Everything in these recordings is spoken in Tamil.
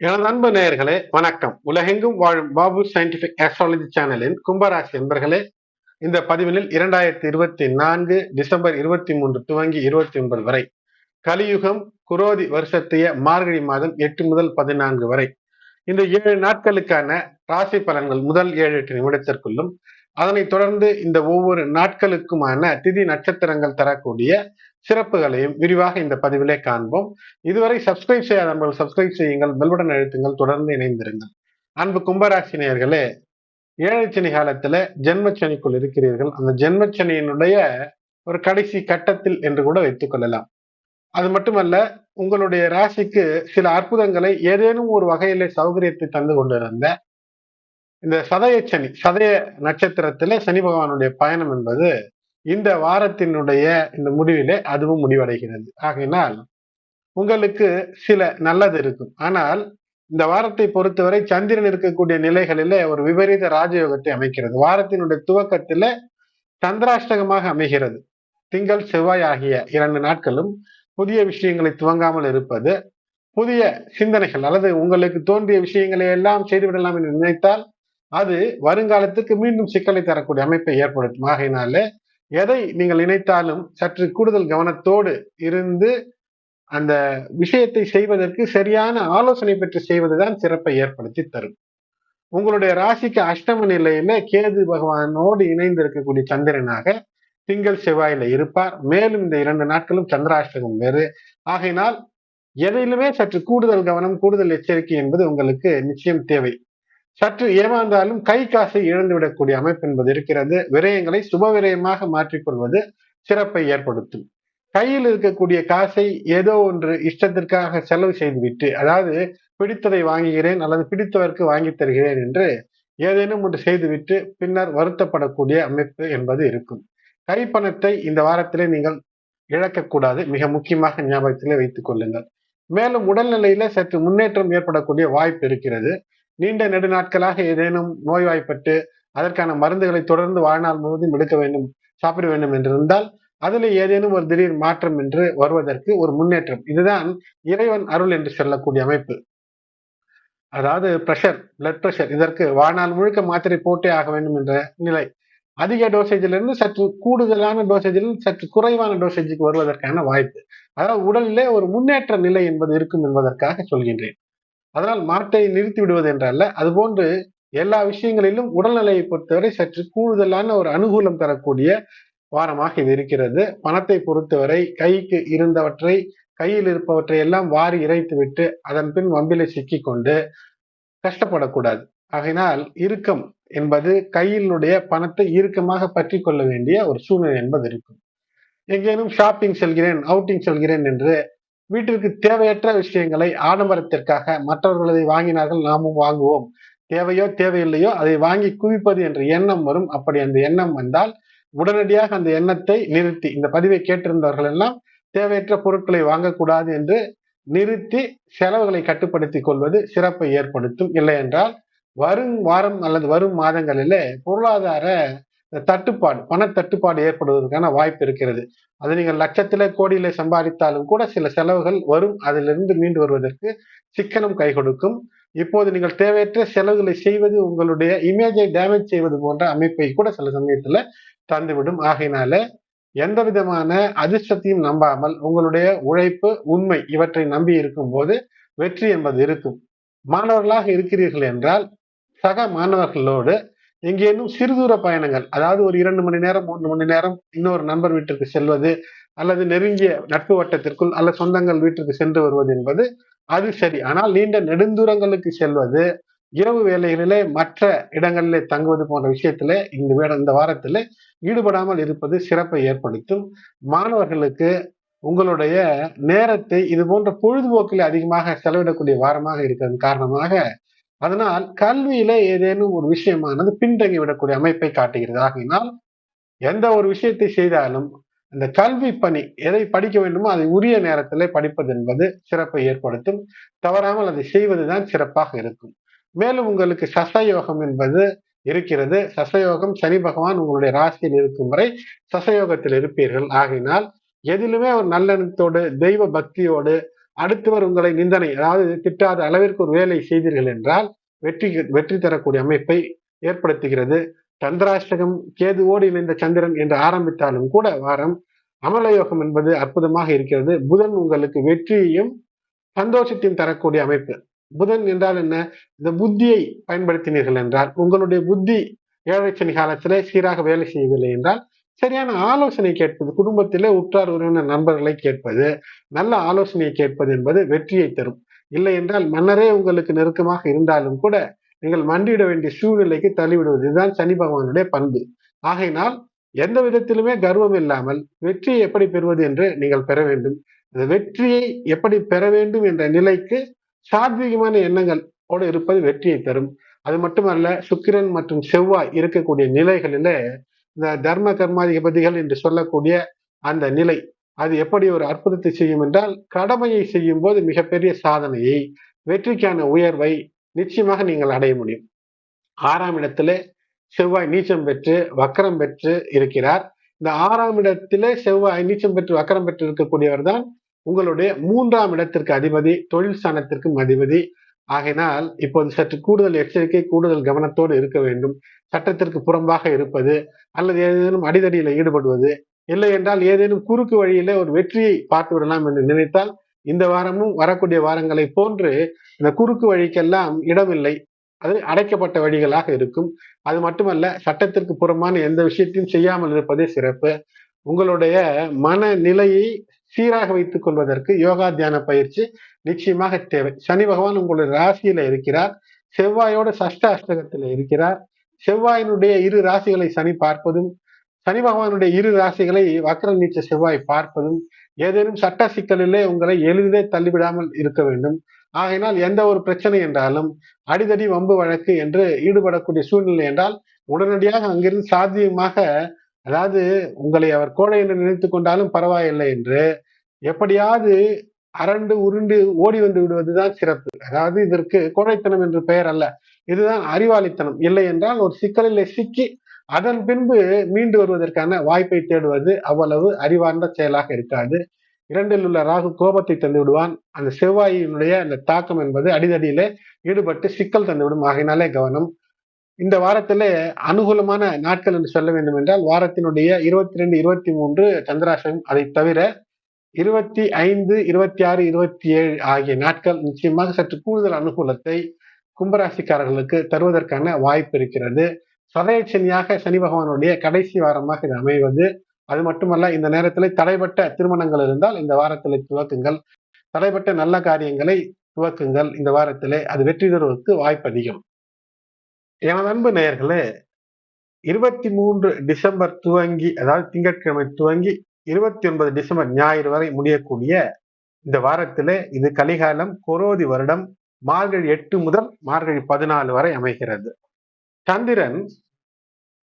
எனது அன்பு நேயர்களே வணக்கம். உலகெங்கும் வாழும் பாபு சயின்டிபிக் ஆஸ்ட்ராலஜி சேனலின் கும்பராசி நண்பர்களே இந்த பதிவினில் இரண்டாயிரத்தி இருபத்தி நான்கு டிசம்பர் இருபத்தி மூன்று துவங்கி இருபத்தி ஒன்பது வரை கலியுகம் குரோதி வருஷத்தைய மார்கழி மாதம் எட்டு முதல் பதினான்கு வரை. இந்த ஏழு நாட்களுக்கான ராசி பலன்கள் முதல் ஏழு எட்டு நிமிடத்திற்குள்ளும் அதனைத் தொடர்ந்து இந்த ஒவ்வொரு நாட்களுக்குமான திதி நட்சத்திரங்கள் தரக்கூடிய சிறப்புகளையும் விரிவாக இந்த பதிவிலே காண்போம். இதுவரை சப்ஸ்கிரைப் செய்யாத நண்பர்கள் சப்ஸ்கிரைப் செய்யுங்கள் பெல்படன் அழுத்துங்கள் தொடர்ந்து இணைந்திருங்கள். அன்பு கும்பராசினியர்களே நேயர்களே ஏழை சனி காலத்துல ஜென்மச்சனிக்குள் இருக்கிறீர்கள். அந்த ஜென்மச்சனியினுடைய ஒரு கடைசி கட்டத்தில் என்று கூட வைத்துக் கொள்ளலாம். அது மட்டுமல்ல உங்களுடைய ராசிக்கு சில அற்புதங்களை ஏதேனும் ஒரு வகையில சௌகரியத்தை தந்து கொண்டிருந்த இந்த சதய சனி சதய நட்சத்திரத்துல சனி பகவானுடைய பயணம் என்பது இந்த வாரத்தினுடைய இந்த முடிவிலே அதுவும் முடிவடைகிறது. ஆகையினால் உங்களுக்கு சில நல்லது இருக்கும். ஆனால் இந்த வாரத்தை பொறுத்தவரை சந்திரன் இருக்கக்கூடிய நிலைகளிலே ஒரு விபரீத ராஜயோகத்தை அமைக்கிறது. வாரத்தினுடைய துவக்கத்தில் சந்திராஷ்டகமாக அமைகிறது. திங்கள் செவ்வாய் ஆகிய இரண்டு நாட்களும் புதிய விஷயங்களை துவங்காமல் இருப்பது புதிய சிந்தனைகள் அல்லது உங்களுக்கு தோன்றிய விஷயங்களை எல்லாம் செய்துவிடலாம் என்று நினைத்தால் அது வருங்காலத்துக்கு மீண்டும் சிக்கலை தரக்கூடிய அமைப்பை ஏற்படுத்தும். ஆகையினாலே எதை நீங்கள் நினைத்தாலும் சற்று கூடுதல் கவனத்தோடு இருந்து அந்த விஷயத்தை செய்வதற்கு சரியான ஆலோசனை பெற்று செய்வதுதான் சிறப்பை ஏற்படுத்தி தரும். உங்களுடைய ராசிக்கு அஷ்டம நிலையில கேது பகவானோடு இணைந்து இருக்கக்கூடிய சந்திரனாக திங்கள் செவ்வாயில இருப்பார். மேலும் இந்த இரண்டு நாட்களும் சந்திராஷ்டகம் வேறு. ஆகையினால் எதையிலுமே சற்று கூடுதல் கவனம் கூடுதல் எச்சரிக்கை என்பது உங்களுக்கு நிச்சயம் தேவை. சற்று ஏமாந்தாலும் கை காசை இழந்துவிடக்கூடிய அமைப்பு என்பது இருக்கிறது. விரயங்களை சுப விரயமாக மாற்றிக்கொள்வது சிறப்பை ஏற்படுத்தும். கையில் இருக்கக்கூடிய காசை ஏதோ ஒன்று இஷ்டத்திற்காக செலவு செய்துவிட்டு அதாவது பிடித்ததை வாங்குகிறேன் அல்லது பிடித்தவருக்கு வாங்கி தருகிறேன் என்று ஏதேனும் ஒன்று செய்துவிட்டு பின்னர் வருத்தப்படக்கூடிய அமைப்பு என்பது இருக்கும். கைப்பணத்தை இந்த வாரத்திலே நீங்கள் இழக்கக்கூடாது. மிக முக்கியமாக ஞாபகத்திலே வைத்துக் கொள்ளுங்கள். மேலும் உடல்நிலையில சற்று முன்னேற்றம் ஏற்படக்கூடிய வாய்ப்பு இருக்கிறது. நீண்ட நெடுநாட்களாக ஏதேனும் நோய்வாய்ப்பட்டு அதற்கான மருந்துகளை தொடர்ந்து வாழ்நாள் முழுவதும் எடுக்க வேண்டும் சாப்பிட வேண்டும் என்றிருந்தால் அதில் ஏதேனும் ஒரு திடீர் மாற்றம் என்று வருவதற்கு ஒரு முன்னேற்றம். இதுதான் இறைவன் அருள் என்று சொல்லக்கூடிய அமைப்பு. அதாவது பிரஷர் பிளட் பிரஷர் இதற்கு வாழ்நாள் முழுக்க மாத்திரை போட்டே ஆக வேண்டும் என்ற நிலை. அதிக டோசேஜிலிருந்து சற்று கூடுதலான டோசேஜில் சற்று குறைவான டோசேஜுக்கு வருவதற்கான வாய்ப்பு. அதாவது உடலிலே ஒரு முன்னேற்ற நிலை என்பது இருக்கும் என்பதற்காக சொல்கின்றேன். அதனால் மாட்டை நிறுத்தி விடுவது என்றல்ல. அதுபோன்று எல்லா விஷயங்களிலும் உடல்நிலையை பொறுத்தவரை சற்று கூடுதலான ஒரு அனுகூலம் தரக்கூடிய வாரமாக இது இருக்கிறது. பணத்தை பொறுத்தவரை கைக்கு இருந்தவற்றை கையில் இருப்பவற்றை எல்லாம் வாரி இறைத்து விட்டு அதன் பின் வம்பிலை சிக்கி கொண்டு கஷ்டப்படக்கூடாது. ஆகையினால் இறுக்கம் என்பது கையினுடைய பணத்தை இறுக்கமாக பற்றி கொள்ள வேண்டிய ஒரு சூழ்நிலை என்பது இருக்கும். எங்கேனும் ஷாப்பிங் செல்கிறேன் அவுட்டிங் செல்கிறேன் என்று வீட்டிற்கு தேவையற்ற விஷயங்களை ஆடம்பரத்திற்காக மற்றவர்களதை வாங்கினார்கள் நாமும் வாங்குவோம். தேவையோ தேவையில்லையோ அதை வாங்கி குவிப்பது என்ற எண்ணம் வரும். அப்படி அந்த எண்ணம் வந்தால் உடனடியாக அந்த எண்ணத்தை நிறுத்தி இந்த பதிவை கேட்டிருந்தவர்கள் எல்லாம் தேவையற்ற பொருட்களை வாங்கக்கூடாது என்று நிறுத்தி செலவுகளை கட்டுப்படுத்திக் கொள்வது சிறப்பை ஏற்படுத்தும். இல்லை என்றால் வரும் வாரம் அல்லது வரும் மாதங்களிலே பொருளாதார தட்டுப்பாடு பண தட்டுப்பாடு ஏற்படுவதற்கான வாய்ப்பு இருக்கிறது. அது நீங்கள் லட்சத்தில கோடியில சம்பாதித்தாலும் கூட சில செலவுகள் வரும். அதிலிருந்து மீண்டு வருவதற்கு சிக்கனம் கை கொடுக்கும். இப்போது நீங்கள் தேவையற்ற செலவுகளை செய்வது உங்களுடைய இமேஜை டேமேஜ் செய்வது போன்ற அமைப்பை கூட சில சமயத்துல தந்துவிடும். ஆகையினால எந்த விதமான அதிர்ஷ்டத்தையும் நம்பாமல் உங்களுடைய உழைப்பு உண்மை இவற்றை நம்பி இருக்கும் போது வெற்றி என்பது இருக்கும். மாணவர்களாக இருக்கிறீர்கள் என்றால் சக மாணவர்களோடு எங்கேனும் சிறுதூர பயணங்கள் அதாவது ஒரு இரண்டு மணி நேரம் மூன்று மணி நேரம் இன்னொரு நண்பர் வீட்டிற்கு செல்வது அல்லது நெருங்கிய நட்பு வட்டத்திற்குள் அல்ல சொந்தங்கள் வீட்டிற்கு சென்று வருவது என்பது அது சரி. ஆனால் நீண்ட நெடுந்தூரங்களுக்கு செல்வது இரவு வேலைகளிலே மற்ற இடங்களிலே தங்குவது போன்ற விஷயத்திலே இந்த இந்த வாரத்தில் ஈடுபடாமல் இருப்பது சிறப்பை ஏற்படுத்தும். மாணவர்களுக்கு உங்களுடைய நேரத்தை இது போன்ற பொழுதுபோக்கில் அதிகமாக செலவிடக்கூடிய வாரமாக இருக்கிறது காரணமாக அதனால் கல்வியில ஏதேனும் ஒரு விஷயமானது பின்தங்கி விடக்கூடிய அமைப்பை காட்டுகிறது. ஆகையினால் எந்த ஒரு விஷயத்தை செய்தாலும் அந்த கல்வி பணி எதை படிக்க வேண்டுமோ அதை உரிய நேரத்திலே படிப்பது என்பது சிறப்பை ஏற்படுத்தும். தவறாமல் அதை செய்வதுதான் சிறப்பாக இருக்கும். மேலும் உங்களுக்கு சசயோகம் என்பது இருக்கிறது. சசயோகம் சனி பகவான் உங்களுடைய ராசியில் இருக்கும் வரை சசயோகத்தில் இருப்பீர்கள். ஆகினால் எதிலுமே ஒரு நல்லெண்ணத்தோடு தெய்வ பக்தியோடு அடுத்தவர் உங்களை நிந்தனை அதாவது திட்டாத அளவிற்கு ஒரு வேலை செய்தீர்கள் என்றால் வெற்றி வெற்றி தரக்கூடிய அமைப்பை ஏற்படுத்துகிறது. சந்திராஷ்டகம் கேதுவோடு இணைந்த சந்திரன் என்று ஆரம்பித்தாலும் கூட வாரம் அமலயோகம் என்பது அற்புதமாக இருக்கிறது. புதன் உங்களுக்கு வெற்றியையும் சந்தோஷத்தையும் தரக்கூடிய அமைப்பு. புதன் என்றால் என்ன? இந்த புத்தியை பயன்படுத்தினீர்கள் என்றால் உங்களுடைய புத்தி ஏழை சனி காலத்திலே சீராக வேலை செய்யவில்லை என்றால் சரியான ஆலோசனை கேட்பது குடும்பத்திலே உற்றார் உறவினர் நண்பர்களை கேட்பது நல்ல ஆலோசனையை கேட்பது என்பது வெற்றியை தரும். இல்லை என்றால் மன்னரே உங்களுக்கு நெருக்கமாக இருந்தாலும் கூட நீங்கள் மண்டியிட வேண்டிய சூழ்நிலைக்கு தள்ளிவிடுவது. இதுதான் சனி பகவானுடைய பண்பு. ஆகையினால் எந்த விதத்திலுமே கர்வம் இல்லாமல் வெற்றியை எப்படி பெறுவது என்று நீங்கள் பெற வேண்டும். அந்த வெற்றியை எப்படி பெற வேண்டும் என்ற நிலைக்கு சாத்வீகமான எண்ணங்களோடு இருப்பது வெற்றியை தரும். அது மட்டுமல்ல சுக்கிரன் மற்றும் செவ்வாய் இருக்கக்கூடிய நிலைகளிலே இந்த தர்ம கர்மாதிபதிகள் என்று சொல்லக்கூடிய அந்த நிலை அது எப்படி ஒரு அற்புதத்தை செய்யும் என்றால் கடமையை செய்யும் போது மிகப்பெரிய சாதனையை வெற்றிக்கான உயர்வை நிச்சயமாக நீங்கள் அடைய முடியும். ஆறாம் இடத்துல செவ்வாய் நீச்சம் பெற்று வக்கரம் பெற்று இருக்கிறார். இந்த ஆறாம் இடத்திலே செவ்வாய் நீச்சம் பெற்று வக்கரம் பெற்று இருக்கக்கூடியவர் தான் உங்களுடைய மூன்றாம் இடத்திற்கு அதிபதி தொழில் ஸ்தானத்திற்கும் அதிபதி ஆகையினால் இப்போ சற்று கூடுதல் எச்சரிக்கை கூடுதல் கவனத்தோடு இருக்க வேண்டும். சட்டத்திற்கு புறம்பாக இருப்பது அல்லது ஏதேனும் அடிதடியில் ஈடுபடுவது இல்லை என்றால் ஏதேனும் குறுக்கு வழியில ஒரு வெற்றியை பார்த்து விடலாம் என்று நினைத்தால் இந்த வாரமும் வரக்கூடிய வாரங்களை போன்று இந்த குறுக்கு வழிக்கெல்லாம் இடமில்லை. அது அடைக்கப்பட்ட வழிகளாக இருக்கும். அது மட்டுமல்ல சட்டத்திற்கு புறமான எந்த விஷயத்தையும் செய்யாமல் இருப்பதே சிறப்பு. உங்களுடைய மனநிலையை சீராக வைத்துக் கொள்வதற்கு யோகா தியான பயிற்சி நிச்சயமாக தேவை. சனி பகவான் உங்களுடைய ராசியில இருக்கிறார். செவ்வாயோட சஷ்ட அஷ்டகத்தில் இருக்கிறார். செவ்வாயினுடைய இரு ராசிகளை சனி பார்ப்பதும் சனி பகவானுடைய இரு ராசிகளை வக்கர நீச்ச செவ்வாய் பார்ப்பதும் ஏதேனும் சட்ட சிக்கலிலே உங்களை எளிதே தள்ளிவிடாமல் இருக்க வேண்டும். ஆகையினால் எந்த ஒரு பிரச்சனை என்றாலும் அடிதடி வம்பு வழக்கு என்று ஈடுபடக்கூடிய சூழ்நிலை என்றால் உடனடியாக அங்கிருந்து சாத்தியமாக அதாவது உங்களை அவர் கோழை என்று நினைத்து கொண்டாலும் பரவாயில்லை என்று எப்படியாவது அரண்டு உருண்டு ஓடி வந்து விடுவதுதான் சிறப்பு. அதாவது இதற்கு கோழைத்தனம் என்று பெயர் அல்ல. இதுதான் அறிவாளித்தனம். இல்லை என்றால் ஒரு சிக்கலில் சிக்கி அதன் பின்பு மீண்டு வருவதற்கான வாய்ப்பை தேடுவது அவ்வளவு அறிவார்ந்த செயலாக இருக்காது. இரண்டில் உள்ள ராகு கோபத்தை தந்து விடுவான். அந்த செவ்வாயினுடைய அந்த தாக்கம் என்பது அடிதடியில ஈடுபட்டு சிக்கல் தந்துவிடும் ஆகையினாலே கவனம். இந்த வாரத்திலே அனுகூலமான நாட்கள் என்று சொல்ல வேண்டும் என்றால் வாரத்தினுடைய இருபத்தி ரெண்டு இருபத்தி மூன்று சந்திராசனம் அதை தவிர இருபத்தி ஐந்து இருபத்தி ஆறு இருபத்தி ஏழு ஆகிய நாட்கள் நிச்சயமாக சற்று கூடுதல் அனுகூலத்தை கும்பராசிக்காரர்களுக்கு தருவதற்கான வாய்ப்பு இருக்கிறது. சதயச்சனியாக சனி பகவானுடைய கடைசி வாரமாக இது அமைவது. அது மட்டுமல்ல இந்த நேரத்தில் தடைப்பட்ட திருமணங்கள் இருந்தால் இந்த வாரத்தில் துவக்குங்கள். தடைப்பட்ட நல்ல காரியங்களை துவக்குங்கள். இந்த வாரத்திலே அது வெற்றி தருவதற்கு வாய்ப்பு அதிகம். எனது அன்பு நேயர்களே இருபத்தி மூன்று டிசம்பர் துவங்கி அதாவது திங்கட்கிழமை துவங்கி இருபத்தி ஒன்பது டிசம்பர் ஞாயிறு வரை முடியக்கூடிய இந்த வாரத்தில் இது கலிகாலம் கொரோதி வருடம் மார்கழி எட்டு முதல் மார்கழி பதினாலு வரை அமைகிறது. சந்திரன்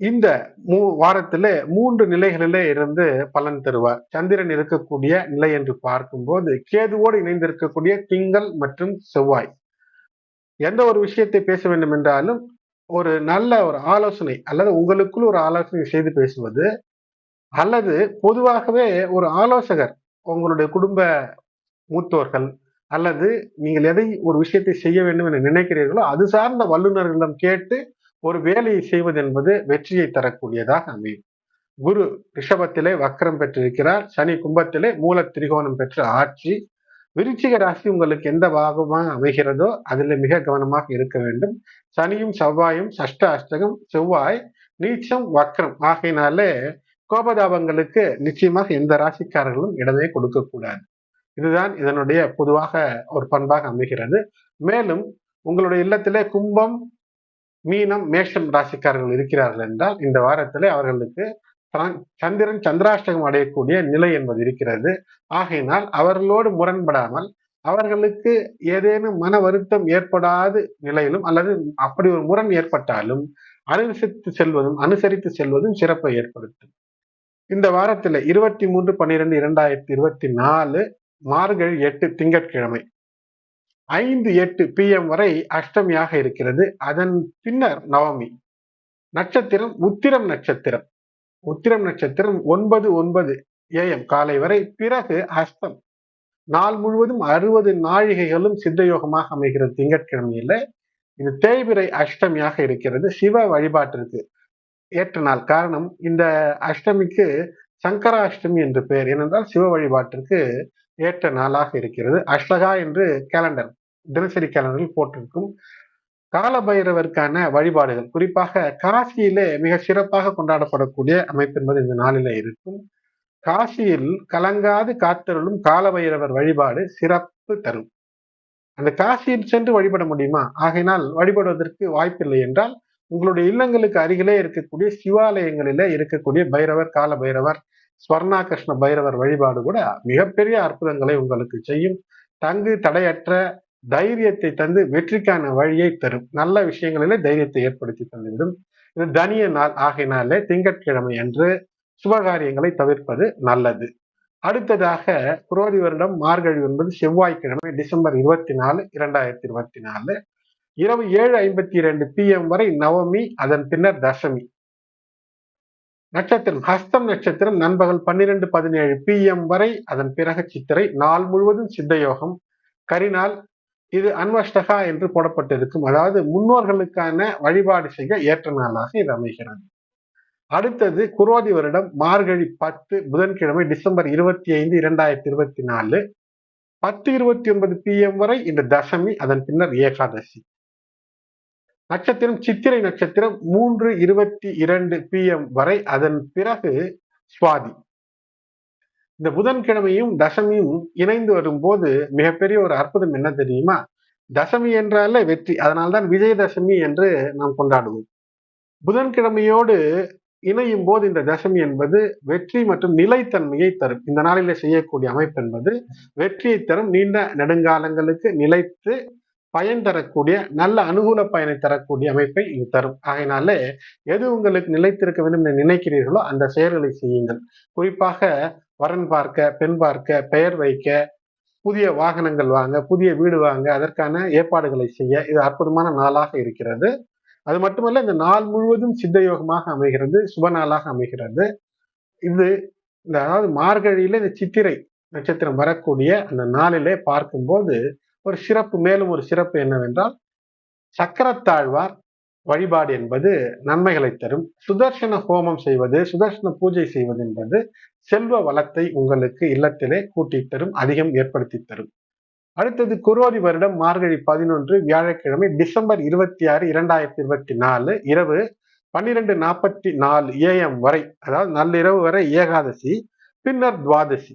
இந்த மூ வாரத்தில் மூன்று நிலைகளிலே இருந்து பலன் தருவார். சந்திரன் இருக்கக்கூடிய நிலை என்று பார்க்கும்போது கேதுவோடு இணைந்திருக்கக்கூடிய திங்கள் மற்றும் செவ்வாய். எந்த ஒரு விஷயத்தை பேச வேண்டும் என்றாலும் ஒரு நல்ல ஒரு ஆலோசனை அல்லது உங்களுக்குள் ஒரு ஆலோசனை செய்து பேசுவது அல்லது பொதுவாகவே ஒரு ஆலோசகர் உங்களுடைய குடும்ப மூத்தோர்கள் அல்லது நீங்கள் எதை ஒரு விஷயத்தை செய்ய வேண்டும் என நினைக்கிறீர்களோ அது சார்ந்த வல்லுநர்களிடம் கேட்டு ஒரு வேலையை செய்வது என்பது வெற்றியை தரக்கூடியதாக அமையும். குரு ரிஷபத்திலே வக்கரம் பெற்றிருக்கிறார். சனி கும்பத்திலே மூல திரிகோணம் பெற்ற ஆட்சி. விருச்சிக ராசி உங்களுக்கு எந்த பாகமாக அமைகிறதோ அதில் மிக கவனமாக இருக்க வேண்டும். சனியும் செவ்வாயும் சஷ்ட அஷ்டகம் செவ்வாய் நீச்சம் வக்கரம் ஆகையினாலே கோபதாபங்களுக்கு நிச்சயமாக எந்த ராசிக்காரர்களும் இடமே கொடுக்க கூடாது இதுதான் இதனுடைய பொதுவாக ஒரு பண்பாக அமைகிறது. மேலும் உங்களுடைய இல்லத்திலே கும்பம் மீனம் மேஷம் ராசிக்காரர்கள் இருக்கிறார்கள் என்றால் இந்த வாரத்திலே அவர்களுக்கு சந்திரன் சந்திராஷ்டகம் அடையக்கூடிய நிலை என்பது இருக்கிறது. ஆகையினால் அவர்களோடு முரண்படாமல் அவர்களுக்கு ஏதேனும் மன வருத்தம் ஏற்படாத நிலையிலும் அல்லது அப்படி ஒரு முரண் ஏற்பட்டாலும் அனுசரித்து செல்வதும் அனுசரித்து செல்வதும் சிறப்பை ஏற்படுத்தும். இந்த வாரத்துல இருபத்தி மூன்று பன்னிரெண்டு இரண்டாயிரத்தி இருபத்தி நாலு மார்கழி எட்டு திங்கட்கிழமை. ஐந்து எட்டு பி எம் வரை அஷ்டமியாக இருக்கிறது. அதன் பின்னர் நவமி. நட்சத்திரம் உத்திரம் நட்சத்திரம். உத்திரம் நட்சத்திரம் ஒன்பது ஒன்பது ஏஎம் காலை வரை. பிறகு அஸ்தம் நாள் முழுவதும் அறுபது நாழிகைகளும் சித்தயோகமாக அமைகிறது திங்கட்கிழமையில. இது தேய்பிரை அஷ்டமியாக இருக்கிறது. சிவ வழிபாட்டிற்கு ஏற்ற நாள் காரணம் இந்த அஷ்டமிக்கு சங்கர அஷ்டமி என்று பெயர். ஏனென்றால் சிவ வழிபாட்டிற்கு ஏற்ற நாளாக இருக்கிறது. அஷ்டகா என்று கேலண்டர் தினசரி கேலண்டரில் போட்டிருக்கும். காலபைரவருக்கான வழிபாடுகள் குறிப்பாக காசியிலே மிக சிறப்பாக கொண்டாடப்படக்கூடிய அமைப்பு என்பது இந்த நாளில இருக்கும். காசியில் கலங்காது காத்தருளும் காலபைரவர் வழிபாடு சிறப்பு தரும். அந்த காசியில் சென்று வழிபட முடியுமா? ஆகையினால் வழிபடுவதற்கு வாய்ப்பில்லை என்றால் உங்களுடைய இல்லங்களுக்கு அருகிலே இருக்கக்கூடிய சிவாலயங்களில இருக்கக்கூடிய பைரவர் கால பைரவர் ஸ்வர்ணாகிருஷ்ண பைரவர் வழிபாடு கூட மிகப்பெரிய அற்புதங்களை உங்களுக்கு செய்யும். தங்கு தடையற்ற தைரியத்தை தந்து வெற்றிக்கான வழியை தரும். நல்ல விஷயங்களிலே தைரியத்தை ஏற்படுத்தி தந்துவிடும். இது தனிய நாள் ஆகினாலே திங்கட்கிழமை அன்று சுபகாரியங்களை தவிர்ப்பது நல்லது. அடுத்ததாக குரோதி வருடம் மார்கழி என்பது செவ்வாய்க்கிழமை டிசம்பர் இருபத்தி நாலு இரண்டாயிரத்தி இருபத்தி நாலு. இரவு ஏழு ஐம்பத்தி இரண்டு பி எம் வரை நவமி அதன் பின்னர் தசமி. நட்சத்திரம் ஹஸ்தம் நட்சத்திரம் நண்பகல் பன்னிரெண்டு பதினேழு பி எம் வரை அதன் பிறகு சித்திரை நாள் முழுவதும் சித்தயோகம். கரிநாள் இது அன்வஷ்டகா என்று போடப்பட்டிருக்கும். அதாவது முன்னோர்களுக்கான வழிபாடு செய்ய ஏற்ற நாளாக இது அமைகிறது. அடுத்தது குரோதி வருடம் மார்கழி பத்து புதன்கிழமை டிசம்பர் இருபத்தி ஐந்து இரண்டாயிரத்தி இருபத்தி நாலு. பத்து இருபத்தி ஒன்பது பி எம் வரை இந்த தசமி அதன் பின்னர் ஏகாதசி. நட்சத்திரம் சித்திரை நட்சத்திரம் மூன்று இருபத்தி இரண்டு பி எம் வரை அதன் பிறகு சுவாதி. இந்த புதன்கிழமையும் தசமியும் இணைந்து வரும்போது மிகப்பெரிய ஒரு அற்புதம் என்ன தெரியுமா? தசமி என்றாலே வெற்றி. அதனால்தான் விஜயதசமி என்று நாம் கொண்டாடுவோம். புதன்கிழமையோடு இணையும் போது இந்த தசமி என்பது வெற்றி மற்றும் நிலைத்தன்மையை தரும். இந்த நாளில செய்யக்கூடிய அமைப்பு என்பது வெற்றியை தரும். நீண்ட நெடுங்காலங்களுக்கு நிலைத்து பயன் தரக்கூடிய நல்ல அனுகூல பயனை தரக்கூடிய அமைப்பை இது தரும். ஆகையினாலே எது உங்களுக்கு நிலைத்திருக்க வேண்டும் என்று நினைக்கிறீர்களோ அந்த செயல்களை செய்யுங்கள். குறிப்பாக வரன் பார்க்க பெண் பார்க்க பெயர் வைக்க புதிய வாகனங்கள் வாங்க புதிய வீடு வாங்க அதற்கான ஏற்பாடுகளை செய்ய இது அற்புதமான நாளாக இருக்கிறது. அது மட்டுமல்ல இந்த நாள் முழுவதும் சித்த யோகமாக அமைகிறது சுப நாளாக அமைகிறது. இது இந்த அதாவது மார்கழியில இந்த சித்திரை நட்சத்திரம் வரக்கூடிய அந்த நாளிலே பார்க்கும்போது ஒரு சிறப்பு மேலும் ஒரு சிறப்பு என்னவென்றால் சக்கரத்தாழ்வார் வழிபாடு என்பது நன்மைகளை தரும். சுதர்சன ஹோமம் செய்வது சுதர்சன பூஜை செய்வது என்பது செல்வ வளத்தை உங்களுக்கு இல்லத்திலே கூட்டி தரும் அதிகம் ஏற்படுத்தி தரும். அடுத்தது குரோதி வருடம் மார்கழி பதினொன்று வியாழக்கிழமை டிசம்பர் இருபத்தி ஆறு இரண்டாயிரத்தி இருபத்தி நாலு இரவு பன்னிரெண்டு நாற்பத்தி நாலு ஏஎம் வரை அதாவது நள்ளிரவு வரை ஏகாதசி பின்னர் துவாதசி.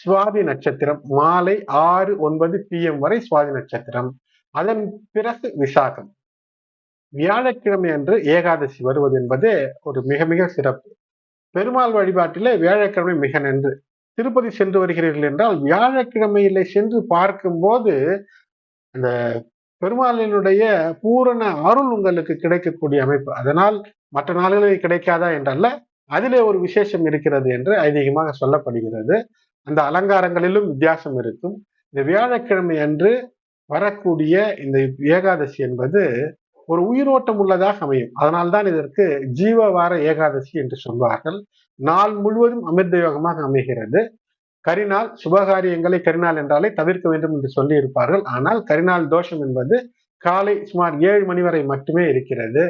சுவாதி நட்சத்திரம் மாலை ஆறு ஒன்பது பிஎம் வரை சுவாதி நட்சத்திரம். அதன் பிறகு விசாகம். வியாழக்கிழமை அன்று ஏகாதசி வருவது என்பது ஒரு மிக மிக சிறப்பு. பெருமாள் வழிபாட்டிலே வியாழக்கிழமை மிக நன்று. திருப்பதி சென்று வருகிறீர்கள் என்றால் வியாழக்கிழமையில சென்று பார்க்கும்போது அந்த பெருமாளினுடைய பூரண அருள் உங்களுக்கு கிடைக்கக்கூடிய அமைப்பு. அதனால் மற்ற நாள்களில் கிடைக்காதா என்றல்ல அதிலே ஒரு விசேஷம் இருக்கிறது என்று ஐதீகமாக சொல்லப்படுகிறது. அந்த அலங்காரங்களிலும் வித்தியாசம் இருக்கும். இந்த வியாழக்கிழமை அன்று வரக்கூடிய இந்த ஏகாதசி என்பது ஒரு உயிரோட்டம் உள்ளதாக அமையும். அதனால்தான் இதற்கு ஜீவ வார ஏகாதசி என்று சொல்வார்கள். நாள் முழுவதும் அமிர்த யோகமாக அமைகிறது. கரிநாள் சுபகாரியங்களை கரிநாள் என்றாலே தவிர்க்க வேண்டும் என்று சொல்லி இருப்பார்கள் ஆனால் கரிநாள் தோஷம் என்பது காலை சுமார் ஏழு மணி வரை மட்டுமே இருக்கிறது.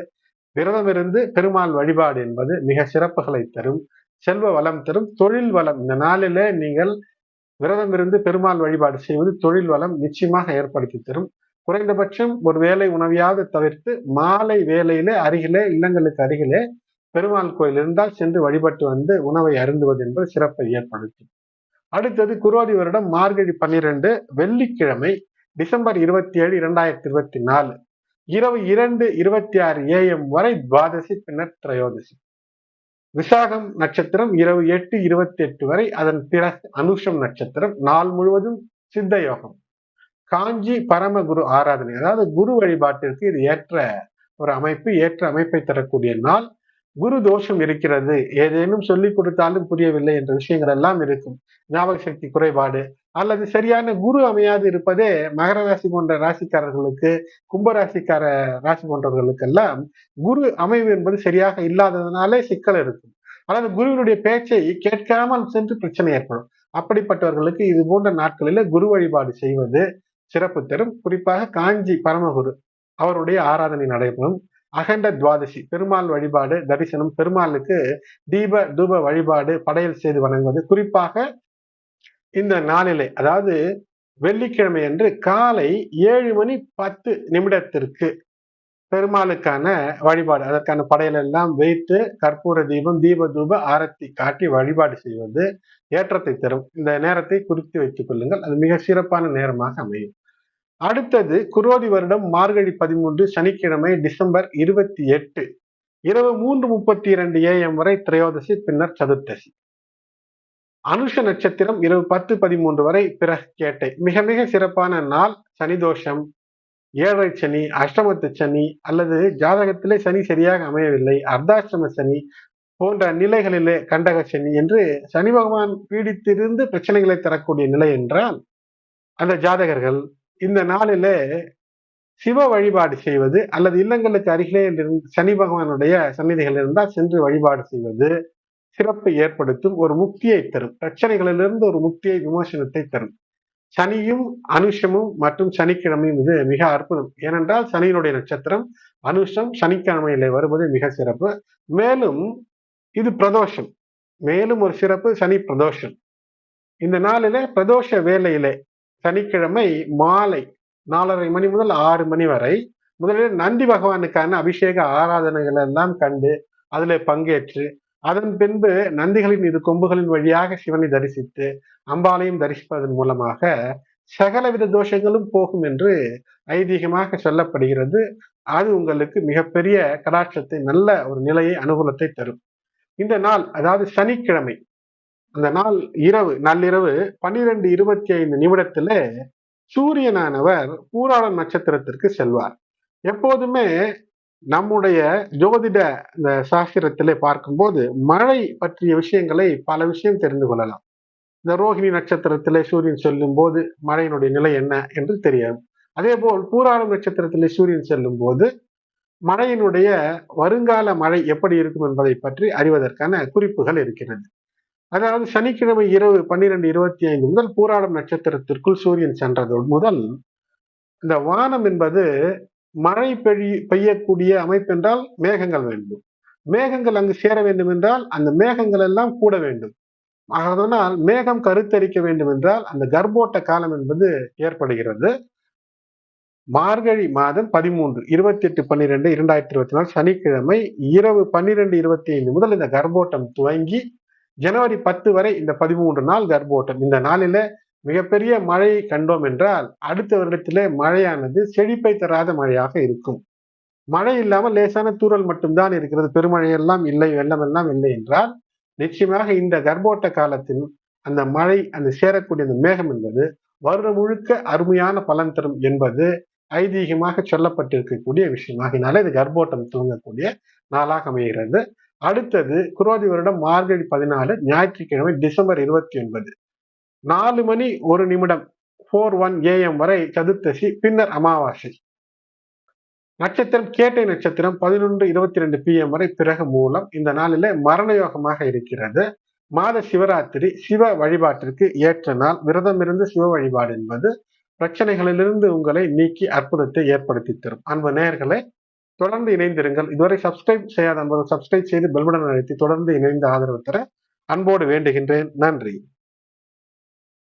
விரதம் இருந்து பெருமாள் வழிபாடு என்பது மிக சிறப்புகளை தரும். செல்வ வளம் தரும் தொழில் வளம். இந்த நாளில நீங்கள் விரதம் இருந்து பெருமாள் வழிபாடு செய்வது தொழில் வளம் நிச்சயமாக ஏற்படுத்தி தரும். குறைந்தபட்சம் ஒரு வேலை உணவியாவது தவிர்த்து மாலை வேலையிலே அருகிலே இல்லங்களுக்கு அருகிலே பெருமாள் கோயில் இருந்தால் சென்று வழிபட்டு வந்து உணவை அருந்துவது என்பது சிறப்பை ஏற்படுத்தும். அடுத்தது குரோதி வருடம் மார்கழி பன்னிரண்டு வெள்ளிக்கிழமை டிசம்பர் இருபத்தி ஏழு இரண்டாயிரத்தி இருபத்தி நாலு. இரவு இரண்டு இருபத்தி ஆறு ஏஎம் வரை துவாதசி பின்னர் திரையோதசி. விசாகம் நட்சத்திரம் இரவு எட்டு இருபத்தி எட்டு வரை அதன் பிற அனுஷம் நட்சத்திரம் நாள் முழுவதும் சித்த யோகம். காஞ்சி பரமகுரு ஆராதனை அதாவது குரு வழிபாட்டிற்கு இது ஏற்ற ஒரு அமைப்பு ஏற்ற அமைப்பை தரக்கூடிய நாள். குரு தோஷம் இருக்கிறது ஏதேனும் சொல்லிக் கொடுத்தாலும் புரியவில்லை என்ற விஷயங்கள் எல்லாம் இருக்கும். ஞாபக சக்தி குறைபாடு அல்லது சரியான குரு அமையாது இருப்பதே மகர ராசி போன்ற ராசிக்காரர்களுக்கு கும்பராசிக்கார ராசி போன்றவர்களுக்கெல்லாம் குரு அமைவு என்பது சரியாக இல்லாததுனாலே சிக்கல் இருக்கும். அதாவது குருவினுடைய பேச்சை கேட்காமல் சென்று பிரச்சனை ஏற்படும். அப்படிப்பட்டவர்களுக்கு இது போன்ற நாட்களில குரு வழிபாடு செய்வது சிறப்பு தரும். குறிப்பாக காஞ்சி பரமகுரு அவருடைய ஆராதனை நடைபெறும். அகண்ட துவாதசி பெருமாள் வழிபாடு தரிசனம் பெருமாளுக்கு தீப தூப வழிபாடு படையல் செய்து வணங்குவது. குறிப்பாக இந்த நாளிலே அதாவது வெள்ளிக்கிழமை அன்று காலை ஏழு மணி பத்து நிமிடத்திற்கு பெருமாளுக்கான வழிபாடு அதற்கான படையிலெல்லாம் எல்லாம் வைத்து கற்பூர தீபம் தீப தூப ஆரத்தி காட்டி வழிபாடு செய்வது ஏற்றத்தை தரும். இந்த நேரத்தை குறித்து வைத்துக் கொள்ளுங்கள். அது மிக சிறப்பான நேரமாக அமையும். அடுத்தது குரோதி வருடம் மார்கழி பதிமூன்று சனிக்கிழமை டிசம்பர் இருபத்தி எட்டு இரவு மூன்று முப்பத்தி இரண்டு ஏஎம் வரை திரையோதசி பின்னர் சதுர்த்தசி. அனுஷ நட்சத்திரம் இரவு பத்து பதிமூன்று வரை பிறகு கேட்டை. மிக மிக சிறப்பான நாள் சனிதோஷம் ஏழரை சனி அஷ்டமத்து சனி அல்லது ஜாதகத்திலே சனி சரியாக அமையவில்லை அர்த்தாஷ்டம சனி போன்ற நிலைகளிலே கண்டக சனி என்று சனி பகவான் பீடித்திருந்து பிரச்சனைகளை தரக்கூடிய நிலை என்றால் அந்த ஜாதகர்கள் இந்த நாளிலே சிவ வழிபாடு செய்வது அல்லது இல்லங்களுக்கு அருகிலே சனி பகவானுடைய சன்னிதிகள் இருந்தால் சென்று வழிபாடு செய்வது சிறப்பை ஏற்படுத்தும் ஒரு முக்தியை தரும். பிரச்சனைகளிலிருந்து ஒரு முக்தியை விமர்சனத்தை தரும். சனியும் அனுஷமும் மற்றும் சனிக்கிழமையும் இது மிக அற்புதம். ஏனென்றால் சனியினுடைய நட்சத்திரம் அனுஷம் சனிக்கிழமையில வருவது மிக சிறப்பு. மேலும் இது பிரதோஷம். மேலும் ஒரு சிறப்பு சனி பிரதோஷம். இந்த நாளில பிரதோஷ வேலையிலே சனிக்கிழமை மாலை நாலரை மணி முதல் ஆறு மணி வரை முதலில் நந்தி பகவானுக்கான அபிஷேக ஆராதனைகள் எல்லாம் கண்டு அதில் பங்கேற்று அதன் பின்பு நந்திகளின் இரு கொம்புகளின் வழியாக சிவனை தரிசித்து அம்பாலையும் தரிசிப்பதன் மூலமாக சகலவித தோஷங்களும் போகும் என்று ஐதீகமாக சொல்லப்படுகிறது. அது உங்களுக்கு மிகப்பெரிய கடாட்சத்தை நல்ல ஒரு நிலையை அனுகூலத்தை தரும். இந்த நாள் அதாவது சனிக்கிழமை அந்த நாள் இரவு நள்ளிரவு பன்னிரெண்டு இருபத்தி ஐந்து நிமிடத்துல சூரியனானவர் பூராளம் நட்சத்திரத்திற்கு செல்வார். எப்போதுமே நம்முடைய ஜோதிட இந்த சாஸ்திரத்திலே பார்க்கும்போது மழை பற்றிய விஷயங்களை பல விஷயம் தெரிந்து கொள்ளலாம். இந்த ரோஹிணி நட்சத்திரத்திலே சூரியன் செல்லும் போது மழையினுடைய நிலை என்ன என்று தெரியும் அதே போல் பூராடம் நட்சத்திரத்திலே சூரியன் செல்லும் போது மழையினுடைய வருங்கால மழை எப்படி இருக்கும் என்பதை பற்றி அறிவதற்கான குறிப்புகள் இருக்கிறது. அதாவது சனிக்கிழமை இரவு பன்னிரெண்டு இருபத்தி ஐந்து முதல் பூராடம் நட்சத்திரத்திற்குள் சூரியன் சென்றது முதல் இந்த வானம் என்பது மழை பெய்ய பெய்யக்கூடிய அமைப்பு என்றால் மேகங்கள் வேண்டும். மேகங்கள் அங்கு சேர வேண்டும் என்றால் அந்த மேகங்கள் எல்லாம் கூட வேண்டும். அதனால் மேகம் கருத்தரிக்க வேண்டும் என்றால் அந்த கர்ப்போட்ட காலம் என்பது ஏற்படுகிறது. மார்கழி மாதம் பதிமூன்று இருபத்தி எட்டு பன்னிரெண்டு இரண்டாயிரத்தி இருபத்தி நாலு சனிக்கிழமை இரவு பன்னிரெண்டு இருபத்தி ஐந்து முதல் இந்த கர்ப்போட்டம் துவங்கி ஜனவரி பத்து வரை இந்த பதிமூன்று நாள் கர்ப்போட்டம். இந்த நாளில மிகப்பெரிய மழையை கண்டோம் என்றால் அடுத்த வருடத்திலே மழையானது செழிப்பை தராத மழையாக இருக்கும். மழை இல்லாமல் லேசான தூரல் மட்டும்தான் இருக்கிறது. பெருமழையெல்லாம் இல்லை வெள்ளம் எல்லாம் இல்லை என்றால் நிச்சயமாக இந்த கர்ப்போட்ட காலத்தில் அந்த மழை அந்த சேரக்கூடிய அந்த மேகம் என்பது வருடம் முழுக்க அருமையான பலன் தரும் என்பது ஐதீகமாக சொல்லப்பட்டிருக்கக்கூடிய விஷயமாகினால இது கர்ப்போட்டம் துவங்கக்கூடிய நாளாக அமைகிறது. அடுத்தது குரோதி வருடம் மார்கழி பதினாலு ஞாயிற்றுக்கிழமை டிசம்பர் இருபத்தி ஒன்பது. நாலு மணி ஒரு நிமிடம் ஃபோர் ஒன் ஏஎம் வரை சதுர்த்தசி பின்னர் அமாவாசை. நட்சத்திரம் கேட்டை நட்சத்திரம் பதினொன்று இருபத்தி ரெண்டு பிஎம் வரை பிறகு மூலம் இந்த நாளில மரண யோகமாக இருக்கிறது. மாத சிவராத்திரி சிவ வழிபாட்டிற்கு ஏற்ற நாள். விரதம் இருந்து சிவ வழிபாடு என்பது பிரச்சனைகளிலிருந்து உங்களை நீக்கி அற்புதத்தை ஏற்படுத்தி தரும். அன்பு நேர்களை தொடர்ந்து இணைந்திருங்கள். இதுவரை சப்ஸ்கிரைப் செய்யாத அன்பது சப்ஸ்கிரைப் செய்து பெல்படன் அழைத்து தொடர்ந்து இணைந்து ஆதரவு தர அன்போடு வேண்டுகின்றேன். நன்றி.